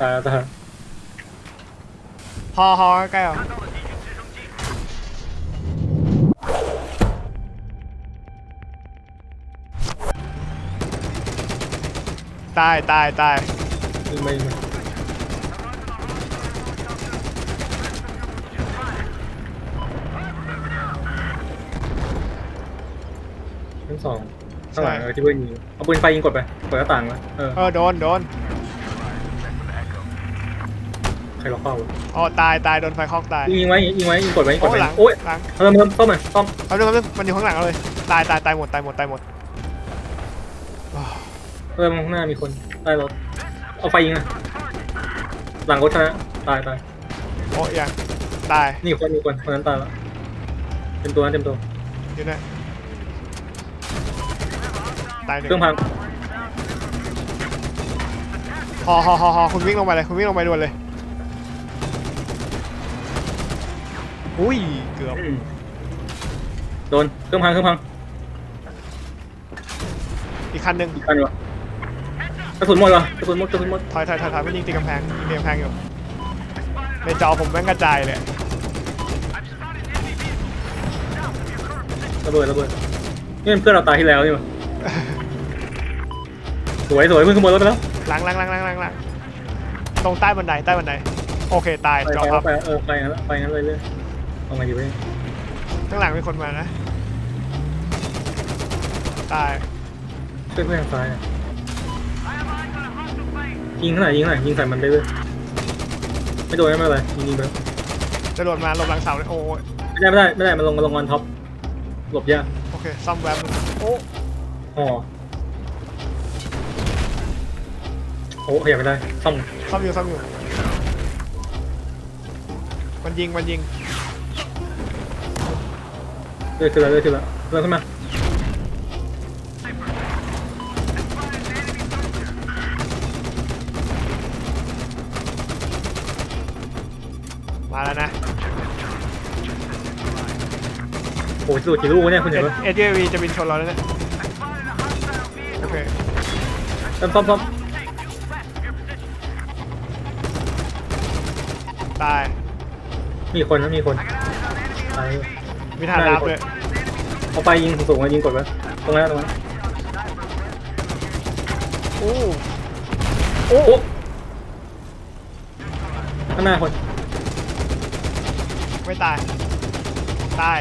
ตายแล้วตายแล้วฮอฮอใกล้ๆเหรอตายตายตายยิงไปยิงไปทั้งสองข้างหลังเออที่เพื่อนยิงเอาปืนไฟยิงกดไปกดหน้าต่างแล้วเออเออโดนโดน ใครล็อกเป้าวะอ๋อตายตายโดนไฟคอกตายยิงไว้ยิงไว้ยิงกดไว้ยิงกโอ้ดไว้หลังโอ้ยหลังเริ่มเริ่มต้มหน่อยต้มเอาเรื่องมันอยู่ข้างหลังเราเลยตายตายตายหมดตายหมดตายหมดเริ่มข้างหน้ามีคนใต้รถเอาไฟยิงนะหลังรถชนะตายตายโอ้ยังตายนี่คนมีคนคนนั้นตายแล้วเต็มตัวนะเต็มตัวอยู่เนี่ยตายหนึ่งเครื่องพังฮอฮอฮอฮอคุณวิ่งลงไปเลยคุณวิ่งลงไปด่วนเลย อุ้ยเกือบอืมโดนเครื่องพังเครื่องพังอีกคันหนึ่งอีกอันวะกระสุนหมดเหรอกระสุนหมดกระสุนหมดถอยถอยถอยถอยไม่ยิงตีกำแพงยิงตีกำแพงอยู่ในจอผมแม่งกระจายเลยระเบิดระเบิดนี่เป็นเพื่อนเราตายที่แล้วนี่มั้สวยสวยเพื่อนขโมยรถไปแล้วหลังหลังหลังหลังหลังหลังตรงใต้บันไดใต้บันไดโอเคตายไปจอไปพับไปเออไปงั้นละไปงั้นเลยเลย เอาไงดีวะเนี่ยข้างหลังมีคนมานะ ตายช่วยเพื่อนทางซ้ายอะยิงเท่าไหร่ยิงเท่าไหร่ยิงใส่มันไปเลยไม่โดนไม่เป็นไรยิงยิงไปจะโดดมาหลบหลังเสาเลยโอ้ยไม่ได้ไม่ได้ไม่ได้มันลงมันลงวันท็อปหลบยากโอเค ซ่อมแวบนึงโอ้ห่อโอ้ขยับไม่ได้ซ่อมซ่อมอยู่ซ่อมอยู่ มันยิง มันยิง เลื่อนขึ้นแล้วเลื่อนขึ้นแล้วเลื่อนขึ้นมามาแล้วนะโอ้ยสุดกี่ลูกวะเนี่ยคุณเอเห็นปะเอเจวีจะบินชนเราแล้วเนี่ยโอเคซ่อมซ่อมซ่อมตายมีคนนะมีคนตาย มีฐานดาบด้วยเอาไปยิงสูงๆมายิงกดไว้ตรงนั้นตรงนั้นโอ้โอ้โอ้ข้างหน้าคนไม่ตาย ตาย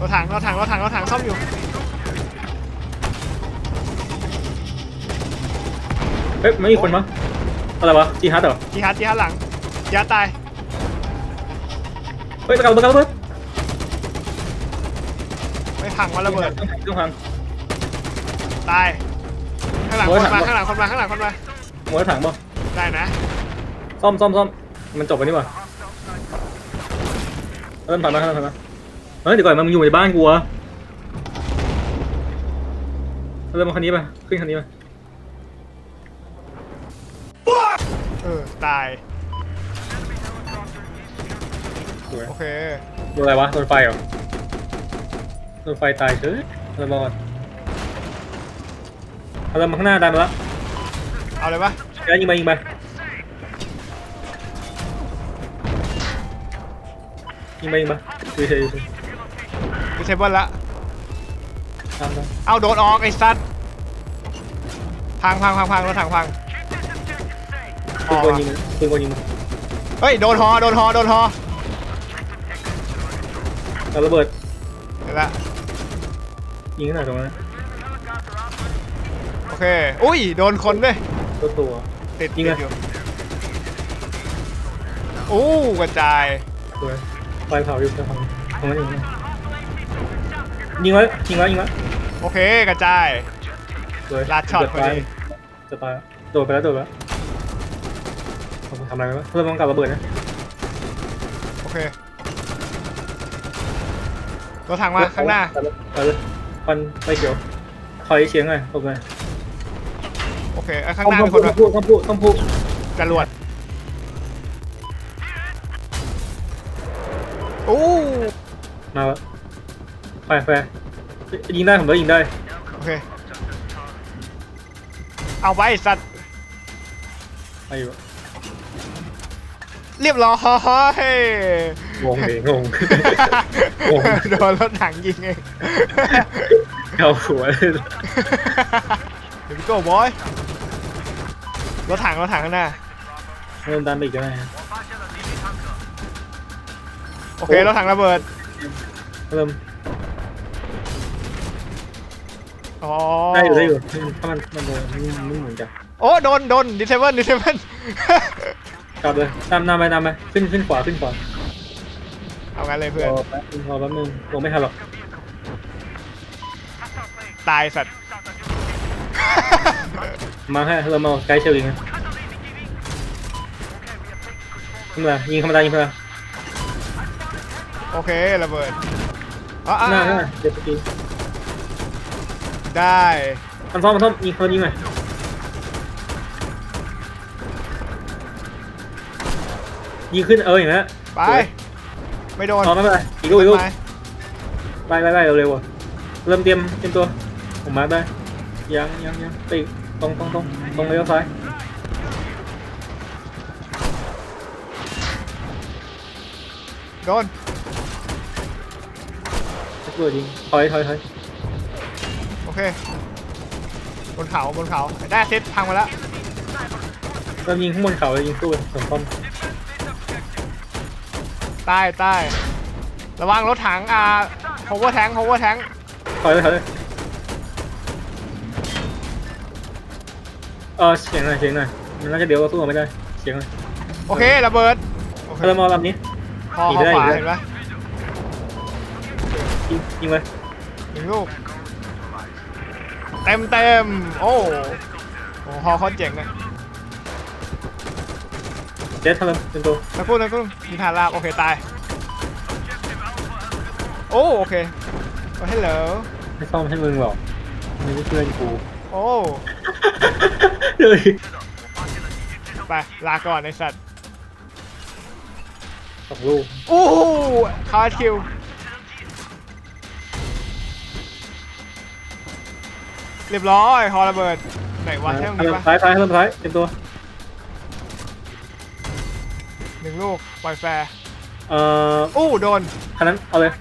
รถถังรถถังรถถังรถถังซ่อมอยู่เฮ้ยไม่มีคนมั้งอะไรวะจีฮัทเหรอจีฮัทจีฮัทหลังจีฮัทตาย เฮ้ยตะการตะการระเบิดไม่พังวันระเบิดเครื่องพังตายข้างหลังโอ้คยนมาถังข้างหลังคนมาข้างหลังคนมาหมดถังป่ะได้นะซ่อมซ่อมซ่อมมันจบไปนี่หว่าเริ่มผ่านมาเริ่มผ่านมาเฮ้ยเดี๋ยวก่อนมันอยู่ในบ้านกูอะเริ่มมาคันนี้ไปขึ้นคันนี้ไปเออตาย วยโอเคโดนอะไรวะโดนไฟเหรอโดนไฟตายเฉยเริ่มมาก่อนเอาเริ่มมาข้างหน้าดันมาแล้วเอาเลยปะแล้วยิงไปยิงไปยิงไปยิงไปดูเฉยดูเฉยดิเซเบิลละตามตามเอาโดนออกไอ้สัตว์พังพังพังพังรถถังพังปืนกลยิงมันปืนกลยิงมันเฮ้ยโดนฮอโดนฮอโดนฮอ เอาระเบิดเดี๋ยวละยิงขนาดตรงนั้นโอเค อุ้ย โดนคนด้วยตัวตัว ติดยิงติไงดอยู่อู้กระจายสวยไฟเผาอยู่ไฟเผาตรงนั้นอยู่ยิงไว้ยิงไว้ยิงไว้โอเค กระจายสวยลาดช็อตจะตายพอดี จะตายโดดไปแล้วโดดไปแล้วทำอะไรวะเพื่อนต้องกลับระเบิดนะโอเค รถถังมาข้างหน้าไปเลยควันไฟเขียวคอยเฉียงหน่อยหลบหน่อยโอเคไอ้ข้างต้องหน้าต้องมีคนมาพูดต้องพูดต้องพูดจรวดอู้มาแล้วไฟไฟยิงได้ผมก็ยิงได้โอเคเอาไปสัตว์ไปอยู่เรียบร้อย งงเลยงง โอ้โดนรถถังยิงเองเข้าหัวเลยเดี๋ยวพี่โก้บอยรถถังรถถังข้างหน้าเริ่มดันไปอีกแล้วนะโอเครถถังระเบิดเริ่มอ๋อได้อยู่ได้อยู่ถ้ามันมันโดนไม่เหมือนกันโอ้โดนโดนดิเทเบิลดิเทเบิลกลับเลยตามนำไปตามไปขึ้นขึ้นขวาขึ้นขวา เอางั้นเลยเพื่อนรอแป๊บนึงรอแป๊บนึงลงไม่ทันหรอกตายสัตว์ มาให้เรามาไกด์เชลลิงนะขึ้นมายิงธรรมดายิงธรรมดาโอเคระเบิดอ๋อหน้าหอะน้าเจ็บปกีได้มันซ้อมมันซ้อมยิงคนยิงหน่อยยิงขึ้นเอออย่างนั้นไป ไม่โดนอ๋อไม่เป็นไรอีกลูกอีกลูกไปไปไปไปเร็วๆอะเริ่มเตรียมเตรียมตัวผมมาได้ยังยังยังไปอีกตรงตรงตรงตรงเลี้ยวซ้ายโดนตำรวจยิงถอยถอยถอยโอเค บนเขาบนเขาได้เซตพังมาแล้วเริ่มยิงข้างบนเขาเลยยิงสู้เลยสมป้อม ใต้ใต้ระวังรถถังอ่า power tank power tank ถอยเลยถอยเลยเออเสียงหน่อยเสียงหน่อยมันน่าจะเดี๋ยวเราสู้ไม่ได้เสียงหน่อยโอเคระเบิดโอเคเริ่มเอาลำนี้ พออีกเขาได้ขวาอีกได้ เห็นไหมยิงยิงเลยหนึ่งลูกเต็มเต็มโอ้โหฮอเขาเจ๋งเลยเจ็ดทำเลยเป็นตัวนักพูดนักพูดมีฐานราบโอเคตาย โอ้โอเคโอ้ฮัลโหลไม่ซ่อมให้มึงหรอกมึงไม่เพื่อนกูโอ้เฮ้ยไปลาก่อนไอสัตว์สองลูกอู้หูคาร์ดคิวเรียบร้อยฮอระเบิดไหนวะใช่ตรงเริ่นี้มปะซ้ายซ้ายเริ่มซ้ายเป็นตัว งลูกปล่อยแฟร์เอ่ออู้โดนคันนั้นเอาเลย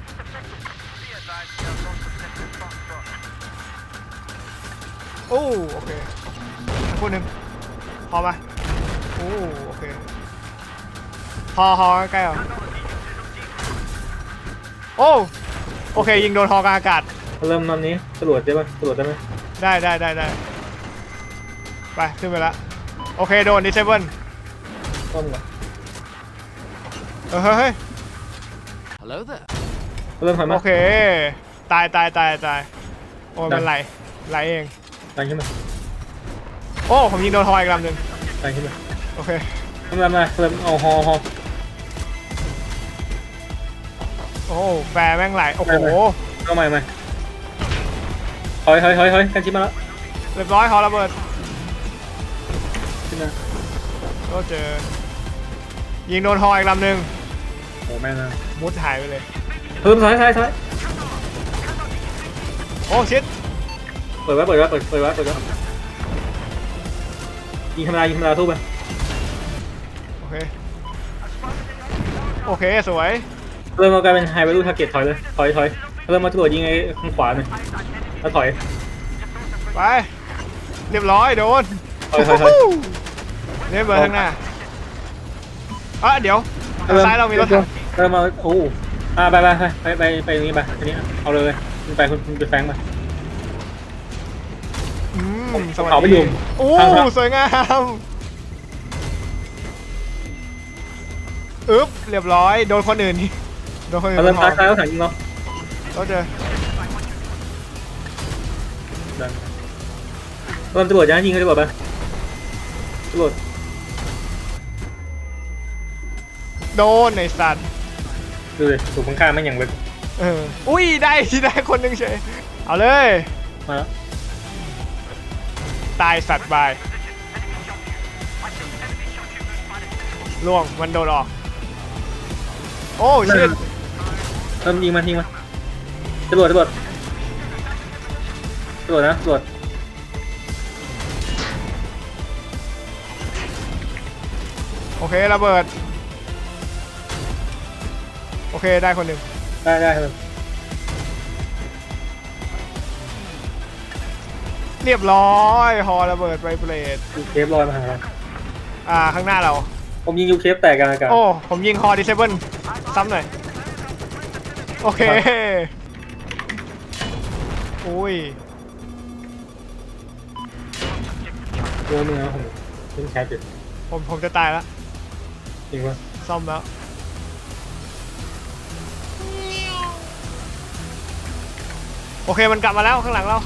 อู้โอเคพูดหนึ่งพอมาอู้โอเคฮอฮอใกล้เหรอโอ้โอเค ยิงโดนฮอกลางอากาศ เริ่มตอนนี้ตำรวจได้ปะตำรวจได้ไหมได้ได้ได้ได้ไป ขึ้นไปละ โอเค โดนดิเซเบิลซ่อมก่อน เออเฮ้ยเฮ้ย Hello there. เริ่มถอยมาโอเค ตายตายตายตายโอ้ยมันไหลไหลเองไปขึ้นมาโอ้ผมยิงโดนฮออีกลำหนึ่งไปขึ้นมาโอเคทำไมมาเริ่มเอาฮอฮอ โอ้แฟร์แม่งไหลโอ้โหเอาใหม่ใหม่ถอยถอยถอยถอยกันชิดมาแล้วเรียบร้อยฮอระเบิดขึ้นมาก็เจอยิงโดนฮออีกลำหนึ่ง โอ้แม่นะมุดหายไปเลย เพิ่มซ้ายซ้ายซ้ายโอ้ชิดเปิดไว้เปิดไว้เปิดเปิดไว้เปิดไว้ยิงธรรมดายิงธรรมดาสู้ไปโอเค โอเคสวย เริ่มเอากลายเป็นไฮเวลูทาร์เก็ตถอยเลยถอยถอยเริ่มมาตรวจยิงไอ้ข้างขวาหน่อยแล้วถอย ไป เรียบร้อยโดนถอยถอยถอยเรียบเบอร์ข้างหน้าอะเดี๋ยวทางซ้ายเรามีรถถัง เริ่มมาโอ้อ่าไปไปไปไปไปไปตรงนี้ไปอันนี้เอาเลยคุณไปคุณคุณไปแฟงมา อืมสวัสเขาไม่ดีอยู่โอ้ทางครับ สวยงามอึ๊บเรียบร้อย โดนคนอื่นนี่โดนคนอื่นเอาเริ่มพซ้าอยซ้ายแล้วถังยิงเราก็เจอดันเริ่มตำรวจยังยิงเขาตำรวจไปตำรวจโดนไอสัตว์ ดูเลยถูกมังค่าไม่อย่างเลยเอุ้ยได้ได้คนหนึ่งเฉยเอาเลย มาแล้วตายสัตว์บายล่วงมันโดนออก โอ้ชิดเริ่มยิงมาทิ้งมาตำรวจตำรวจตำรวนะโำรวโอเคระเบิด โอเคได้คนหนึ่งได้ได้ครับเรียบร้อยฮอระเบิดไวเบรดยูเคฟลอยมาหาเราอ่าข้างหน้าเรา ผมยิงยูเคฟแตกกลางอากาศโอ้ผมยิงฮอดิเซเบิลซ้ำหน่อยโอเคอุ้ยตัวมึงนะผมเล่นแคสอยู่ผมผมจะตายแล้วจริงปะซ่อมแล้ว โอเคมันกลับมาแล้วข้างหลังเรา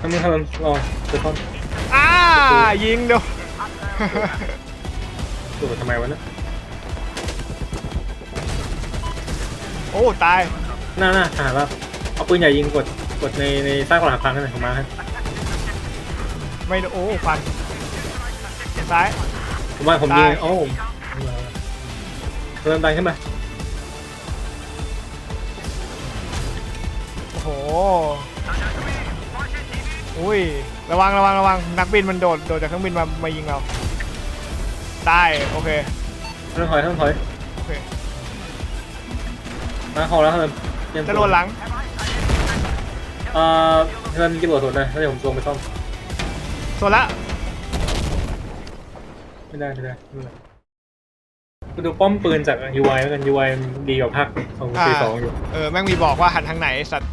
ทำมึงทำมึงรอเดี๋ยวต้นอ้ายิงเดี๋ยวตัวทำไมวะเนี่ยโอ้ตายหน้าหน้าหาแล้วเอาปืนใหญ่ยิงกดกดในในซากหลังพังกันหน่อยของมาให้ไม่โดนโอ้ฟันซ้ายผมว่าผมยิงได้โอ้ผมเริ่มดังขึ้นมา หอุ้ย ระวังระวังระวัง นักบินมันโดด โดดจากเครื่องบินมา มายิงเรา ตาย โอเคต้องถอยต้องถอยโอเคมาเขาแล้วครับเตรียมจะโดนหลัง เอ่อเริ่มมีกี่ตัวสดเลยแล้วเดี๋ยวผมลงไปซ่อมส่วนละ ไม่ได้ไม่ได้ไม่ได้ไปดูป้อมปืนจาก UI แล้วกัน UI มันดีกว่าภาคสองอ่าสี่สองอยู่ เออ แม่งมีบอกว่าหันทางไหนไอ้สัตว์